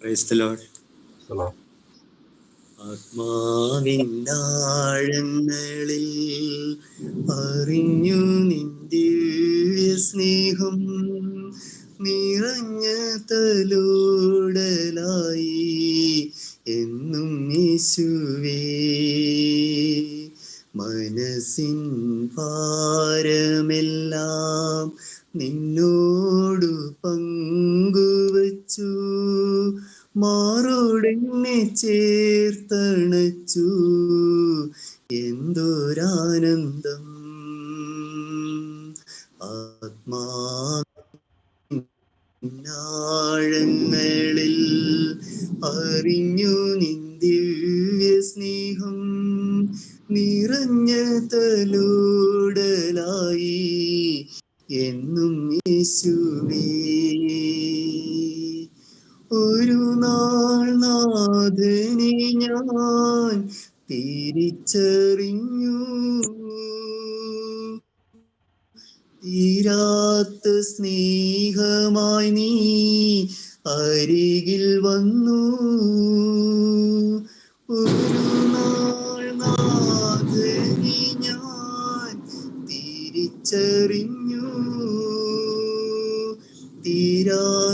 ആത്മാവിനാഴങ്ങളിൽ അറിഞ്ഞു നിന്ദിവ്യ സ്നേഹം നിറഞ്ഞ തലോടലായി എന്നും യേശുവേ. മനസ്സിൻ ഭാരമെല്ലാം നിന്നോടു പങ്കുവച്ചു മാറോടെന്നെ ചേർത്തണച്ചു. എന്തൊരാനന്ദം. ആത്മാഴങ്ങളിൽ അറിഞ്ഞു നിന്ദിവ്യ സ്നേഹം നിറഞ്ഞ തലോടലായി. എന്നും യേശുവേ. ഒരു നാൾ നാഥനെ ഞാൻ തിരിച്ചറിഞ്ഞു. തീരാത്ത സ്നേഹമായി നീ അരികിൽ വന്നു. ഒരു നാൾ ഞാൻ തിരിച്ചറിഞ്ഞു.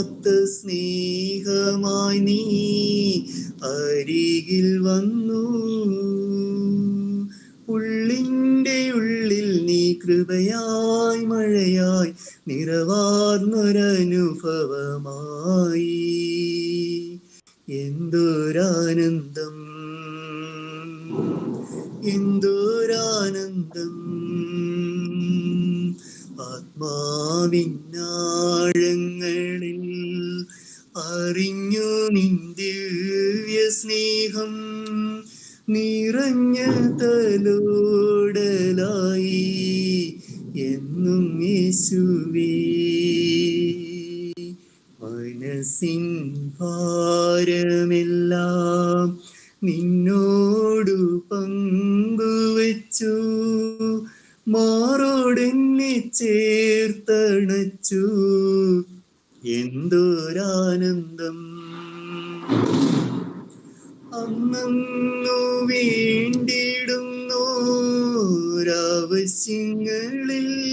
തീരാത്ത സ്നേഹമായി നീ അരികിൽ വന്നു. ഉള്ളിന്റെ ഉള്ളിൽ നീ കൃപയായി മഴയായി നിറവാർന്നൊരനുഭവമായി. എന്തൊരാനന്ദം എന്തൊരാനന്ദം. ആത്മാവിനാഴങ്ങളിൽ അറിഞ്ഞു നിന്ദിവ്യ സ്നേഹം നിറഞ്ഞ തലോടലായി എന്നും യേശുവേ. മനസ്സിൻ നിന്നോടു പങ്കുവച്ചു. മാറോടെന്നെ ചേർത്തണച്ചു. എന്തൊരാനന്ദം. അന്നു വേണ്ടിടുന്നോരാവശ്യങ്ങളിൽ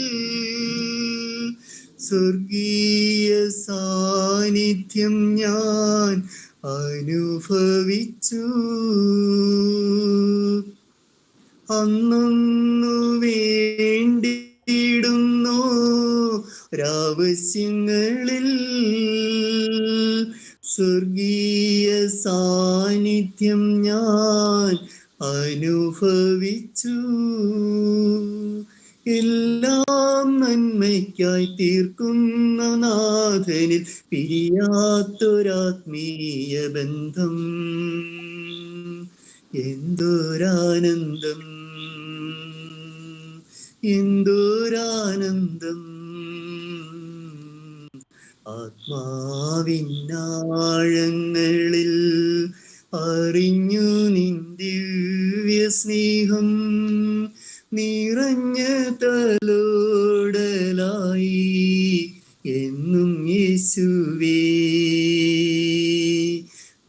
സ്വർഗീയ സാന്നിധ്യം ഞാൻ അനുഭവിച്ചു. അന്നൊന്നു വേണ്ടിയിടുന്നോ രാവശ്യങ്ങളിൽ സ്വർഗീയ സാന്നിധ്യം ഞാൻ അനുഭവിച്ചു എല്ലാം നന്മയ്ക്കായി തീർക്കുന്ന നാഥനിൽ പിരിയാത്തൊരാത്മീയ ബന്ധം എന്തൊരാനന്ദം എന്തൊരാനന്ദം ആത്മാവിനാഴങ്ങളിൽ അറിഞ്ഞു നിന്ദിവ്യ സ്നേഹം നിറഞ്ഞ തലോടലായി എന്നും യേശുവേ.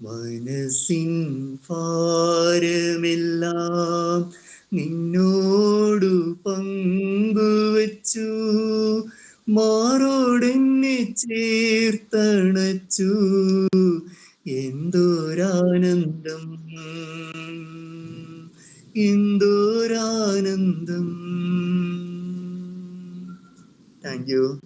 മനസ്സിൻ ഭാരമെല്ലാം നിന്നോടു പങ്കുവച്ചു മാറോടെന്നെ ചേർത്തണച്ചു. എന്തോരാനന്ദം എന്തോരാനന്ദം. Thank you